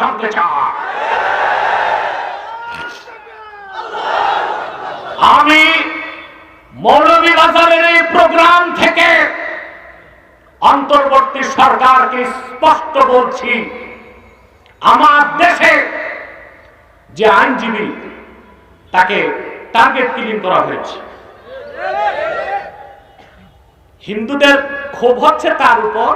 করতে চায় আমি মৌলভী বাজারের এই প্রোগ্রাম থেকে অন্তর্বর্তী সরকারকে স্পষ্ট বলছি, আমার দেশে যে আইনজীবী, তাকে টার্গেট কিলিং করা হয়েছে। হিন্দুদের ক্ষোভ হচ্ছে তার উপর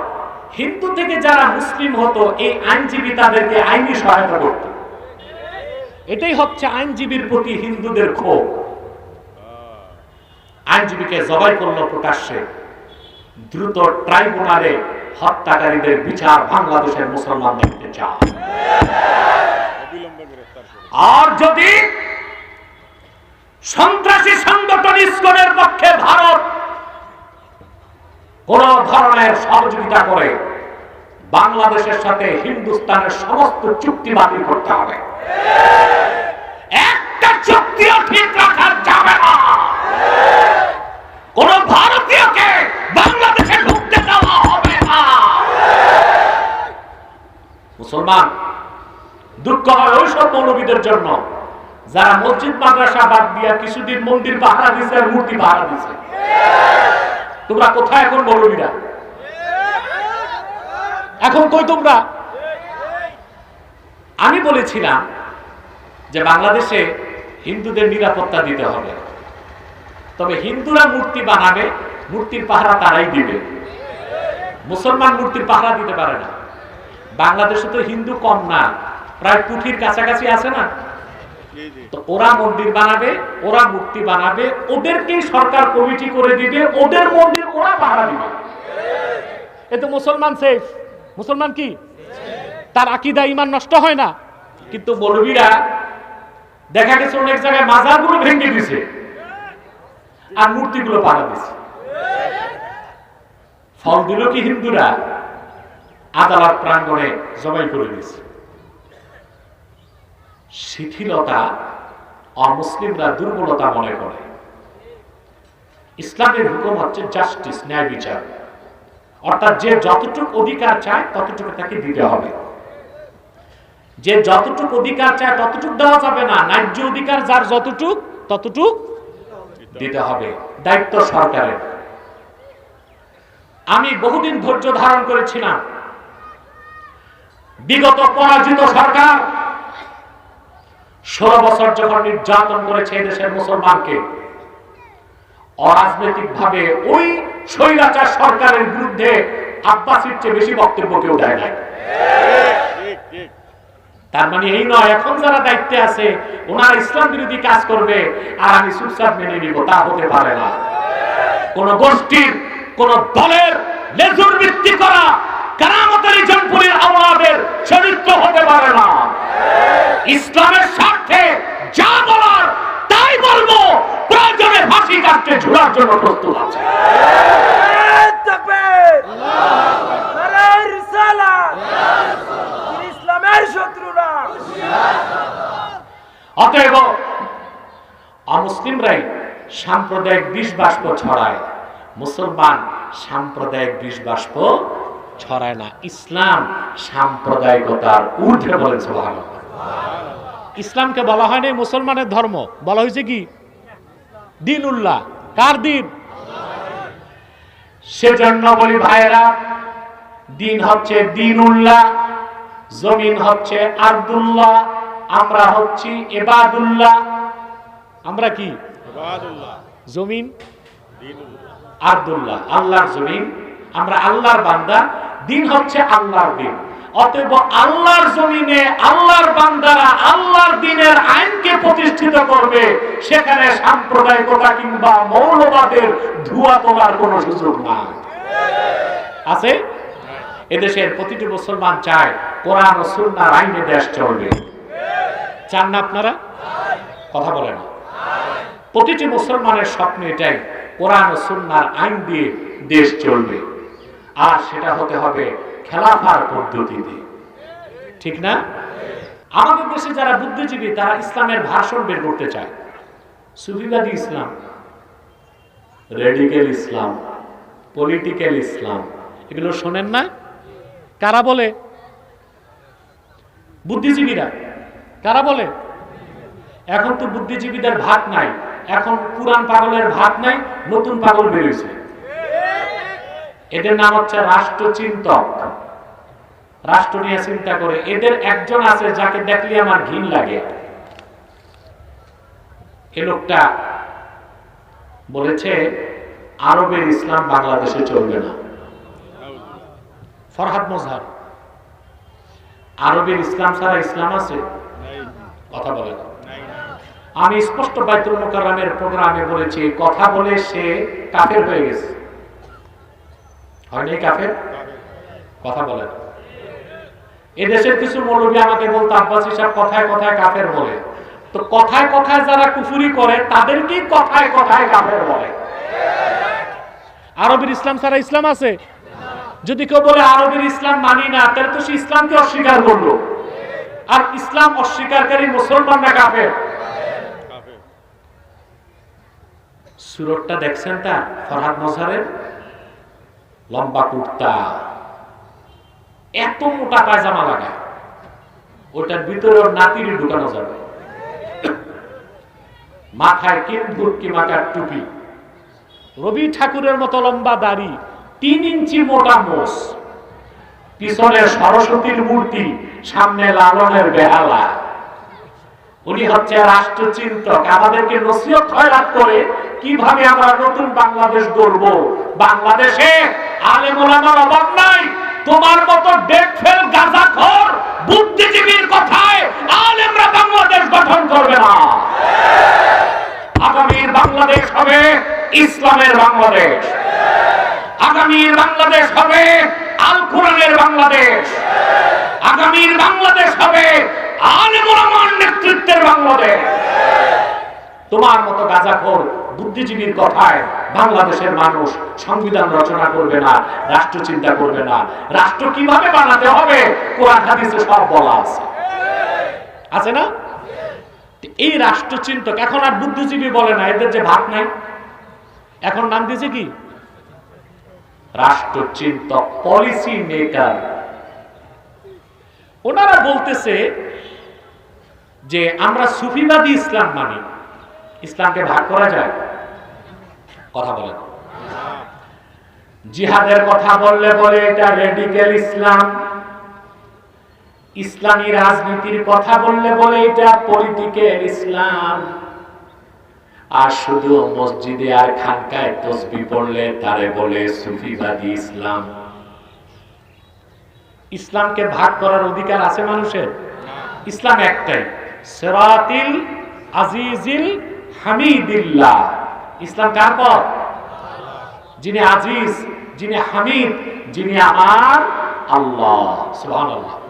হিন্দু থেকে যারা মুসলিম হতো, এই আইনজীবী তাদেরকে আইনি সহায়তা করত। এটাই হচ্ছে আইনজীবীর প্রতি হিন্দুদের ক্ষোভ। আইনজীবীকে জবাই করল প্রকাশ্যে। দ্রুত ট্রাইব্যুনালে হত্যাকারীদের বিচার বাংলাদেশের মুসলমান দেখতে আর যদি সন্ত্রাসী সংগঠন ইস্কনের পক্ষে ভারত কোন ধরনের সহযোগিতা করে বাংলাদেশের সাথে হিন্দুস্তানের সমস্ত চুক্তি বাতিল করতে হবে। একটা চুক্তিও ঠিক রাখা যাবে না। কোন ভারতীয়কে বাংলাদেশে ঢুকতে দেওয়া হবে না। মুসলমান, দুঃখ হয় ওইসব মৌলবীদের জন্য। যারা মসজিদ, মাদ্রাসা বাদ দিয়া কিছুদিন মন্দির পাহারা দিছে মূর্তি পাহারা দিছে তোমরা কোথায় এখন মৌলবীরা? এখন কই তোমরা? আমি বলেছিলাম যে বাংলাদেশে হিন্দুদের নিরাপত্তা দিতে হবে। তবে হিন্দুরা মূর্তি বানাবে, মূর্তির পাহারা তারাই দিবে। মুসলমান মূর্তির পাহারা দিতে পারে না। বাংলাদেশে তো হিন্দু কম না, প্রায় কুঠির কাছাকাছি আছে না? তো ওরা মন্দির বানাবে ওরা মূর্তি বানাবে ওদেরকেই সরকার কমিটি করে দিবে ওদের মন্দির ওরা পাহারা দিবে। এ মুসলমান সেফ মুসলমান কি? তার আকিদা ইমান নষ্ট হয় না? কিন্তু মৌলবীরা দেখা গেছে অনেক জায়গায় মাজারগুলো ভেঙে দিছে আর মূর্তিগুলো পাড়া দিছে ফল দিল কি হিন্দুরা? আদালত প্রাঙ্গণে জবাই করে দিছে শিথিলতা অমুসলিমরা দুর্বলতা মনে করে। ইসলামের হুকুম হচ্ছে জাস্টিস ন্যায় বিচার। অর্থাৎ যে যতটুকু অধিকার চায়, ততটুকু তাকে দিতে হবে। যে যতটুকু অধিকার চায়, ততটুকু দেওয়া যাবে না। ন্যায্য অধিকার যার যতটুক, ততটুক দিতে হবে। দায়িত্ব সরকারের। আমি বহুদিন ধৈর্য ধারণ করেছিলাম। বিগত পরাজিত সরকার ষোলো বছর যখন নির্যাতন করেছে দেশের মুসলমানকে অরাজনৈতিক ভাবে ওই স্বৈরাচার সরকারের বিরুদ্ধে আব্বাসির চেয়ে বেশি বক্তব্য কেউ দেয় নাই। তার মানে এই নয়, এখন যারা দায়িত্বে আছে, ওনারা ইসলাম বিরোধী কাজ করবে, আর আমি চুপচাপ মেনে নিব, তা হতে পারে না। কোন গোষ্ঠীর, কোন দলের লেজুর ভিত্তি করা কারামতের জনপুরের আমাদের চরিত্র হতে পারে না। ইসলামের স্বার্থে যা বলার তাই বলব। প্রয়োজনে ফাঁসি কাটতে ঝুলার জন্য প্রস্তুত আছে। ইসলাম সাম্প্রদায়িকতার ঊর্ধ্বে বলেছে ভালো ইসলামকে বলা হয়নি মুসলমানের ধর্ম। বলা হয়েছে কি? দিন উল্লাহ কার দিন? সেজন্য বলি ভাইরা দিন হচ্ছে দিন উল্লাহ জমিন হচ্ছে আব্দুল্লাহ আমরা হচ্ছি এবাদুল্লাহ। আমরা কি? জমিন? আব্দুল্লাহ। আল্লাহর জমিন। আমরা আল্লাহর বান্দা। দিন হচ্ছে আল্লাহর দিন। অতএব আল্লাহর জমিনে আল্লাহর বান্দারা আল্লাহর দিনের আইনকে প্রতিষ্ঠিত করবে, সেখানে সাম্প্রদায়িকতা কিংবা মৌলবাদের ধোয়া তোলার কোনো সুযোগ নাই। আছে? এদেশের প্রতিটি মুসলমান চায় কোরআন ও সুন্নাহর আইনে দেশ চলবে। চান না আপনারা? কথা বলেন। প্রতিটি মুসলমানের স্বপ্ন এটাই, কোরআন ও সুন্নার আইন দিয়ে দেশ চলবে। আর সেটা হতে হবে খেলাফার পদ্ধতিতে। ঠিক না? আমাদের দেশে যারা বুদ্ধিজীবী, তারা ইসলামের ভাষণ বের করতে চায়। সুফিবাদী ইসলাম, রেডিক্যাল ইসলাম, পলিটিক্যাল ইসলাম, এগুলো শোনেন না? কারা বলে? বুদ্ধিজীবীরা, কারা বলে? এখন তো বুদ্ধিজীবীদের ভাত নাই, এখন পুরান পাগলের ভাত নাই, নতুন পাগল বেরিয়েছে এদের নাম হচ্ছে রাষ্ট্রচিন্তক। রাষ্ট্র নিয়ে চিন্তা করে, এদের একজন আছে যাকে দেখলে আমার ঘিন লাগে। এ লোকটা বলেছে, আরবের ইসলাম বাংলাদেশে চলবে না। ফরহাদ মজহার, আরবের ইসলাম ছাড়া ইসলাম আছে? কথা বলে আমি স্পষ্ট বাইতুল মোকাররমের প্রোগ্রামে বলেছি, কথা বলে সে কাফের হয়ে গেছে। হয়নি কাফের? কথা বলে না। এদেশের কিছু মৌলবী আমাকে বলতো আব্বাস হিসাব কথায় কথায় কাফের বলে। তো কথায় কথায় যারা কুফুরি করে, তাদেরকেই কথায় কথায় কাফের বলে। আরবের ইসলাম ছাড়া ইসলাম আছে? যদি কেউ বলে, আরবের ইসলাম মানি না, তাহলে তো সে ইসলামকে অস্বীকার করল। আর ইসলাম অস্বীকারী মুসলমানরা কাফের। সুরতটা দেখছেন তা, ফরহাদ মজারের? লম্বা কুর্তা। এত মোটা পায়জামা লাগায়, ওটার ভিতরে ওর নাতিরই ঢুকানো যাবে। মাথায় কিনভুটকি মাথার টুপি। রবি ঠাকুরের মতো লম্বা দাড়ি, তিন ইঞ্চি মোটা মোষ। পিছনে সরস্বতীর মূর্তি, সামনে লালনের বেহালা। উনি হচ্ছে রাষ্ট্রচিন্তক। আমাদেরকে নসিহত হয়রাত করে, কীভাবে আমরা নতুন বাংলাদেশ গড়ব? বাংলাদেশে আলেমুলামার অভাব নাই। তোমার মতো ডেক ফেল গাঁজাখোর বুদ্ধিজীবীর কথায় আলেমরা বাংলাদেশ গঠন করবে না। আগামীর বাংলাদেশ হবে ইসলামের বাংলাদেশ। আগামীর বাংলাদেশ হবে আল কোরআনের বাংলাদেশ। আগামীর বাংলাদেশ হবে আলেমুলামার নেতৃত্বের বাংলাদেশ। তোমার মতো গাজাখোর বুদ্ধিজীবীর কথায় বাংলাদেশের মানুষ সংবিধান রচনা করবে না, রাষ্ট্র চিন্তা করবে না। রাষ্ট্র কীভাবে বানাতে হবে? কোরআন, হাদিসে সব বলা আছে। আছে না? এই রাষ্ট্রচিন্তক এখন আর বুদ্ধিজীবী বলে না, এদের যে ভাত নাই। এখন নাম দিয়েছে কি? রাষ্ট্রচিন্তক পলিসি মেকার ওনারা বলতেছে যে আমরা সুফিবাদী ইসলাম মানি। ইসলামকে ভাগ করা যায়? কথা বলেন জিহাদের কথা বললে বলে এটা রেডিক্যাল ইসলাম। ইসলামী রাজনীতির কথা বললে বলে এটা পলিটিক্যাল ইসলাম। আর শুধু মসজিদে আর খানকায় তসবি পড়লে তারে বলে সুফিবাদী ইসলাম। ইসলামকে ভাগ করার অধিকার আছে মানুষের? ইসলাম একটাই। সেরাতিল আজিজিল হামিদিল্লাহ। ইসলাম কার পথ? যিনি আজিজ যিনি হামিদ যিনি আমার আল্লাহ। সুবহানাল্লাহ।